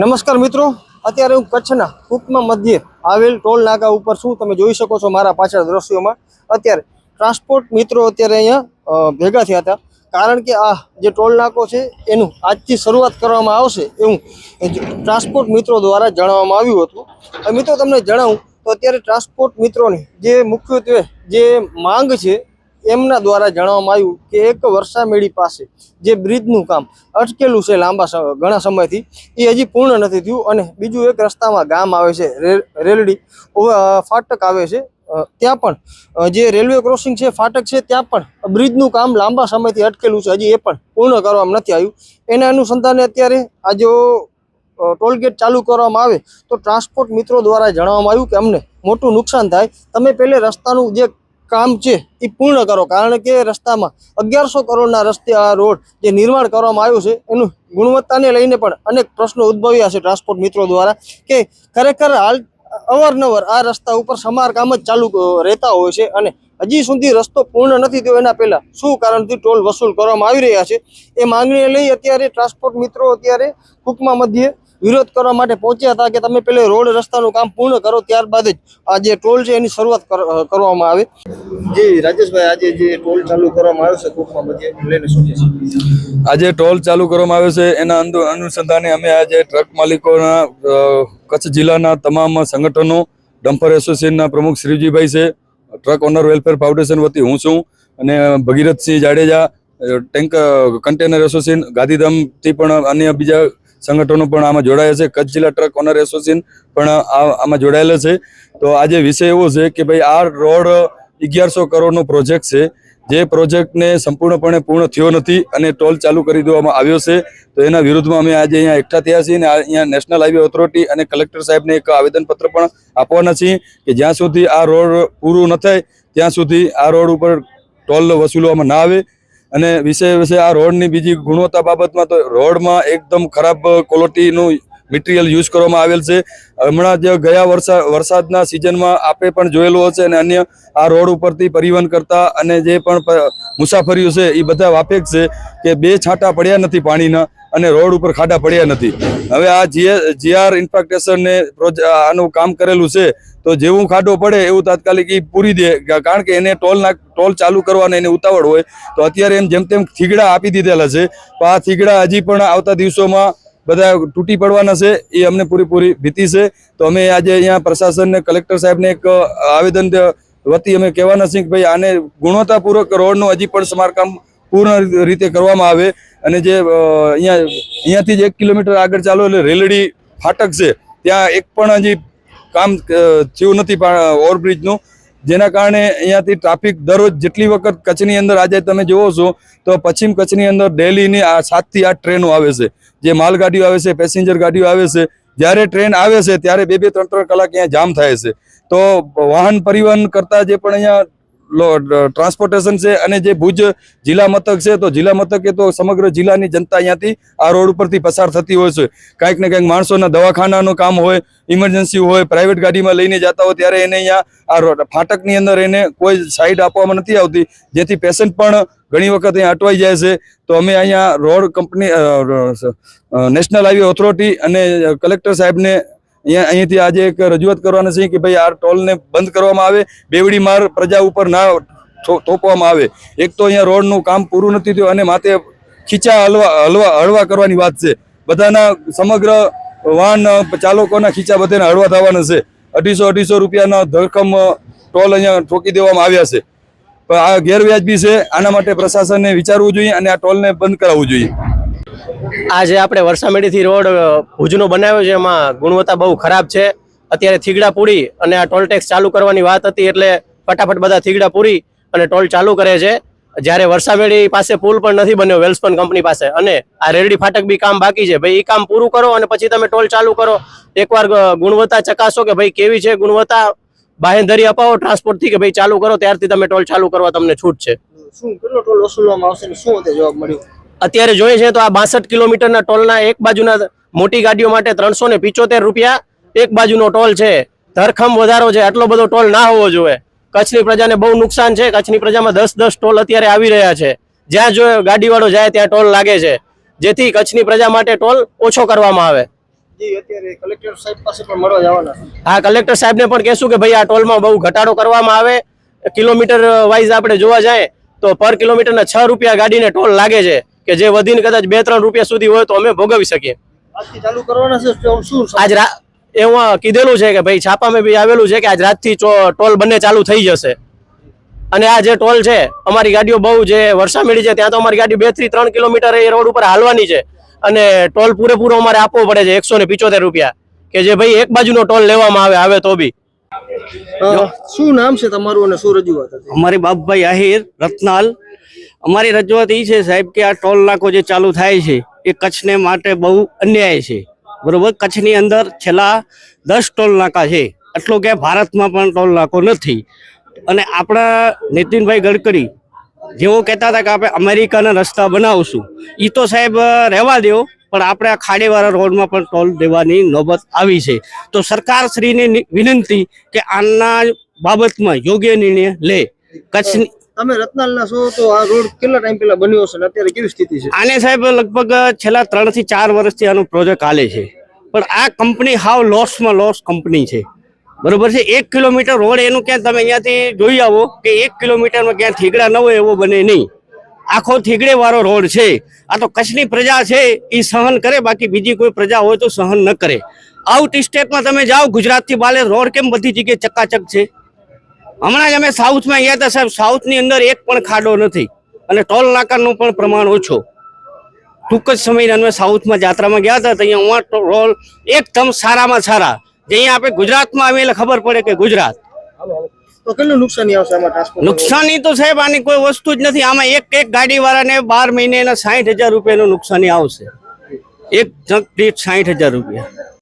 નમસ્કાર મિત્રો. અત્યારે હું કચ્છના કુકમા મધ્યે આવેલ ટોલ નાકા ઉપર છું. તમે જોઈ શકો છો મારા પાછળ દ્રશ્યોમાં. અત્યારે ટ્રાન્સપોર્ટ મિત્રો અત્યારે અહીંયા ભેગા થયા હતા. કારણ કે આ જે ટોલ નાકો છે, એનું આજથી શરૂઆત કરવામાં આવશે એવું ટ્રાન્સપોર્ટ મિત્રો દ્વારા જણાવવામાં આવ્યું હતું. મિત્રો તમને જણાવું, તો અત્યારે ટ્રાન્સપોર્ટ મિત્રોની જે મુખ્યત્વે જે માંગ છે એમના દ્વારા જણાવવામાં આવ્યું કે એક વર્ષામેળી પાસે જે બ્રિજનું કામ અટકેલું છે લાંબા ઘણા સમયથી, એ હજી પૂર્ણ નથી થયું અને બીજું એક રસ્તામાં ગામ આવે છે રેલડી ફાટક આવે છે ત્યાં પણ જે રેલવે ક્રોસિંગ છે, ફાટક છે, ત્યાં પણ બ્રિજનું કામ લાંબા સમયથી અટકેલું છે, હજી એ પણ પૂર્ણ કરવામાં નથી આવ્યું. એના અનુસંધાને અત્યારે આ જો ટોલગેટ ચાલુ કરવામાં આવે તો ટ્રાન્સપોર્ટ મિત્રો દ્વારા જણાવવામાં આવ્યું કે અમને મોટું નુકસાન થાય. તમે પહેલે રસ્તાનું જે કામ છે એ પૂર્ણ કરો. કારણ કે રસ્તામાં અગિયારસો કરોડના રસ્તે આ રોડ જે નિર્માણ કરવામાં આવ્યું છે, એનું ગુણવત્તાને લઈને પણ અનેક પ્રશ્નો ઉદ્ભવ્યા છે ટ્રાન્સપોર્ટ મિત્રો દ્વારા કે ખરેખર હાલ અવારનવાર આ રસ્તા ઉપર સમારકામ જ ચાલુ રહેતા હોય છે અને હજી સુધી રસ્તો પૂર્ણ નથી થયો. એના પહેલાં શું કારણથી ટોલ વસૂલ કરવામાં આવી રહ્યા છે એ માંગણીને લઈ અત્યારે ટ્રાન્સપોર્ટ મિત્રો અત્યારે કુકમા મધ્યે વિરોધ કરવા માટે પહોંચ્યા હતા કે તમે પેલે રોડ રસ્તાનું કામ પૂર્ણ કરો ત્યારબાદ જ આ જે ટોલ છે એની શરૂઆત કરવામાં આવે. જી રાજેશભાઈ આજે જે ટોલ ચાલુ કરવામાં આવ્યો છે કુકમા મધ્યે લઈને આજે ટોલ ચાલુ કરવામાં આવ્યો છે એના અનુસંધાને અમે આજે ટ્રક માલિકોના કચ્છ જિલ્લાના તમામ સંગઠનો ડમ્પર એસોસિએશનના પ્રમુખ શ્રીજીભાઈ છે ટ્રક ઓનર વેલફેર ફાઉન્ડેશન વતી હું છું અને Bhagirathsinh Jadeja tank container association ગાંધીધામથી પણ અન્ય બીજા સંગઠનો પણ આમાં જોડાયા છે. કચ્છ જિલ્લા ટ્રક ઓનર એસોસિએશન પણ આમાં જોડાયેલા છે. તો આજે વિષય એવો છે કે ભાઈ આ રોડ અગિયારસો કરોડનો પ્રોજેક્ટ છે. જે પ્રોજેક્ટને સંપૂર્ણપણે પૂર્ણ થયો નથી અને ટોલ ચાલુ કરી દેવામાં આવ્યો છે. તો એના વિરુદ્ધમાં અમે આજે અહીંયા એકઠા થયા છીએ અને અહીંયા નેશનલ હાઈવે ઓથોરિટી અને કલેક્ટર સાહેબને એક આવેદનપત્ર પણ આપવાના છીએ કે જ્યાં સુધી આ રોડ પૂરું ન થાય, ત્યાં સુધી આ રોડ ઉપર ટોલ વસૂલવામાં ના આવે. અને વિશે વિશે આ રોડની બીજી ગુણવત્તા બાબતમાં તો રોડમાં એકદમ ખરાબ ક્વોલિટીનું મટીરિયલ યુઝ કરવામાં આવેલ છે. હમણાં જે ગયા વર્ષા, વરસાદના સિઝનમાં આપે પણ જોયેલું હશે અને અન્ય આ રોડ ઉપરથી પરિવહન કરતા અને જે પણ મુસાફરીઓ છે એ બધા વાપેક છે કે બે છાંટા પડ્યા નથી પાણીના અને રોડ ઉપર ખાડા પડ્યા નથી. હવે આ જીઆર ઇન્ફ્રાસ્ટ્રક્ચરને આનું કામ કરેલું છે તો જેવું ખાડો પડે એવું તાત્કાલિક એ પૂરી દે. કારણ કે એને ટોલ ના ટોલ ચાલુ કરવાને એને ઉતાવળ હોય, તો અત્યારે એમ જેમ તેમ થીગડા આપી દીધેલા છે. તો આ થીગડા હજી પણ આવતા દિવસોમાં બધા તૂટી પડવાના છે. એ અમને પૂરેપૂરી ભીતિ છે. તો અમે આજે અહીંયા પ્રશાસનને, કલેક્ટર સાહેબને એક આવેદન વતી અમે કહેવાના છીએ કે ભાઈ આને ગુણવત્તાપૂર્વક રોડનું હજી પણ સમારકામ પૂર્ણ રીતે કરવામાં આવે. અને જે અહીંયા, અહીંયાથી જ એક કિલોમીટર આગળ ચાલો એટલે રેલડી ફાટક છે. ત્યાં એક પણ હજી કામ થયું નથી ઓવરબ્રિજનું. જેના કારણે અહીંયાથી ટ્રાફિક દરરોજ જેટલી વખત કચ્છની અંદર આજે તમે જુઓ છો, તો પશ્ચિમ કચ્છની અંદર ડેલીની આ સાતથી આઠ ટ્રેનો આવે છે. જે માલગાડીઓ આવે છે, પેસેન્જર ગાડીઓ આવે છે. જ્યારે ટ્રેન આવે છે, ત્યારે બે બે, ત્રણ ત્રણ કલાક અહીંયા જામ થાય છે. તો વાહન પરિવહન કરતા જે પણ અહીંયા ટ્રાન્સપોર્ટેશન છે અને જે ભુજ જિલ્લા મથક છે, તો જિલ્લા મથકે તો સમગ્ર જિલ્લાની જનતા અહીંયાથી આ રોડ ઉપરથી પસાર થતી હોય છે. કાંઈક ને કાંઈક માણસોના દવાખાનાનું કામ હોય ઇમરજન્સી હોય પ્રાઇવેટ ગાડીમાં લઈને જતા હોય, ત્યારે એને અહીંયા આ ફાટકની અંદર એને કોઈ સાઈડ આપવામાં નથી આવતી, જેથી પેશન્ટ પણ ઘણી વખત અહીંયા અટવાઈ જાય છે. તો અમે અહીંયા road company national highway authority અને કલેક્ટર સાહેબને અહીંયા અહીંથી આજે એક રજૂઆત કરવાના છે કે ભાઈ આ ટોલને બંધ કરવામાં આવે, બેવડી માર પ્રજા ઉપર ના થોપવામાં આવે. એક તો અહીંયા રોડનું કામ પૂરું નથી થયું અને માથે ખીચા હલવા હલવા હળવા કરવાની વાત છે. બધાના સમગ્ર વાહન ચાલકોના ખીચા બધાને હળવા થવાના છે. અઢીસો અઢીસો રૂપિયાના ધરખમ ટોલ અહીંયા ઠોકી દેવામાં આવ્યા છે. પણ આ ગેરવ્યાજબી છે. આના માટે પ્રશાસને વિચારવું જોઈએ અને આ ટોલને બંધ કરાવવું જોઈએ. આ જે આપણે વરસામેડીથી રોડ ભુજનો બનાવ્યો છે, એમાં ગુણવત્તા બહુ ખરાબ છે. અત્યારે થીગડા પૂરી અને આ ટોલ ટેક્સ ચાલુ કરવાની વાત હતી એટલે ફટાફટ બધા થીગડા પૂરી અને ટોલ ચાલુ કરે છે. જ્યારે વરસામેડી પાસે પુલ પણ નથી બન્યો, વેલ્સપન કંપની પાસે. અને આ રેલડી ફાટક બી કામ બાકી છે. ભાઈ એ કામ પૂરું કરો અને પછી તમે ટોલ ચાલુ કરો. એકવાર ગુણવત્તા ચકાસો કે ભાઈ કેવી છે ગુણવત્તા બાહેંધરી અપાવો ટ્રાન્સપોર્ટથી કે ભાઈ ચાલુ કરો, ત્યારથી તમે ટોલ ચાલુ કરવા તમને છૂટ છે. શું, કેટલો ટોલ વસૂલવામાં આવશે શું જવાબ મળ્યો? અત્યારે જોઈએ છે તો આ બાસઠ કિલોમીટરના ટોલના એક બાજુના મોટી ગાડીઓ માટે ત્રણસો ને પિચોતેર રૂપિયા એક બાજુનો ટોલ છે. ધરખમ વધારો છે. આટલો બધો ટોલ ના હોવો જોઈએ. કચ્છની પ્રજાને બહુ નુકસાન છે. કચ્છની પ્રજામાં દસ દસ ટોલ અત્યારે આવી રહ્યા છે. જ્યાં જો ગાડીવાળો જાય ત્યાં ટોલ લાગે છે. જેથી કચ્છની પ્રજા માટે ટોલ ઓછો કરવામાં આવે. હા કલેક્ટર સાહેબને પણ કહેશું કે ભાઈ આ ટોલમાં બહુ ઘટાડો કરવામાં આવે. કિલોમીટર વાઇઝ આપણે જોવા જાય તો પર કિલોમીટરના છ રૂપિયા ગાડીને ટોલ લાગે છે. કે જે વધીને કદાચ બે ત્રણ રૂપિયા સુધી હોય તો અમે ભોગવી શકીએ. ચાલુ કરવાના શું આજ રા એવું કીધેલું છે કે ભાઈ છાપામાં બી આવેલું છે કે આજ રાતથી ચો- ટોલ બંને ચાલુ થઈ જશે. અને આ જે ટોલ છે અમારી ગાડીઓ બહુ જે વર્ષા મેળી છે ત્યાં તો અમારી ગાડી બેથી ત્રણ કિલોમીટર એ રોડ ઉપર હાલવાની છે. અને ટોલ પૂરેપૂરો અમારે આપવો પડે છે એકસો ને પિચોતેર રૂપિયા. કે જે ભાઈ એક બાજુનો ટોલ લેવામાં આવે આવે તો બી. શું નામ છે તમારું અને શું રજૂઆત અમારી બાપભાઈ આહિર રત્નાલ અમારી રજૂઆત એ છે સાહેબ કે આ ટોલ નાકો જે ચાલુ થાય છે, એ કચ્છને માટે બહુ અન્યાય છે. બરોબર? કચ્છની અંદર છેલ્લા દસ ટોલ નાકા છે. એટલો કે ભારતમાં પણ ટોલ નાકો નથી. અને આપણા નીતિનભાઈ ગડકરી જેઓ કહેતા હતા કે આપણે અમેરિકાના રસ્તા બનાવશું એ તો સાહેબ રહેવા દો, પણ આપણે આ ખાડીવાળા રોડમાં પણ ટોલ દેવાની નોબત આવી છે. તો સરકારશ્રીની વિનંતી કે આના બાબતમાં યોગ્ય નિર્ણય લે. કચ્છની તમે રત્નાલના છો તો આ રોડ કેટલા ટાઈમ પહેલા બન્યો હશે અત્યારે કેવી સ્થિતિ છે? આને સાહેબ લગભગ છેલ્લા ત્રણથી ચાર વર્ષથી આનો પ્રોજેક્ટ હાલે છે. પણ આ કંપની હાવ લોસમાં લોસ કંપની છે. બરોબર છે? એક કિલોમીટર રોડ એનું ક્યાં તમે અહીંયાથી જોઈ આવો કે એક કિલોમીટરમાં ક્યાં થીગડા ન હોય એવો બને નહીં. આખો થીગડે વાળો રોડ છે. આ તો કચ્છની પ્રજા છે, એ સહન કરે, બાકી બીજી કોઈ પ્રજા હોય તો સહન ન કરે. આઉટ સ્ટેટમાં તમે જાઓ, ગુજરાતથી બાલે રોડ કેમ બધી જગ્યાએ ચકાચક છે? હમણાં જ અમે સાઉથમાં ગયા હતા સાહેબ. સાઉથની અંદર એક પણ ખાડો નથી અને ટોલ નાકાનું પણ પ્રમાણ ઓછો. ટૂંક જ સમયની અમે સાઉથમાં જાત્રામાં ગયા હતા તો અહીંયા ટોલ એકદમ સારામાં સારા. જે અહીંયા આપણે ગુજરાતમાં આવીએ એટલે ખબર પડે કે ગુજરાત. તો કેટલું નુકસાની આવશે આમાં ટ્રાન્સપોર્ટ નુકસાની તો સાહેબ આની કોઈ વસ્તુ જ નથી. આમાં એક એક ગાડી વાળાને બાર મહિને સાઠ હજાર રૂપિયાનું નુકસાની આવશે. એક જંક દીઠ સાહીઠ હજાર રૂપિયા.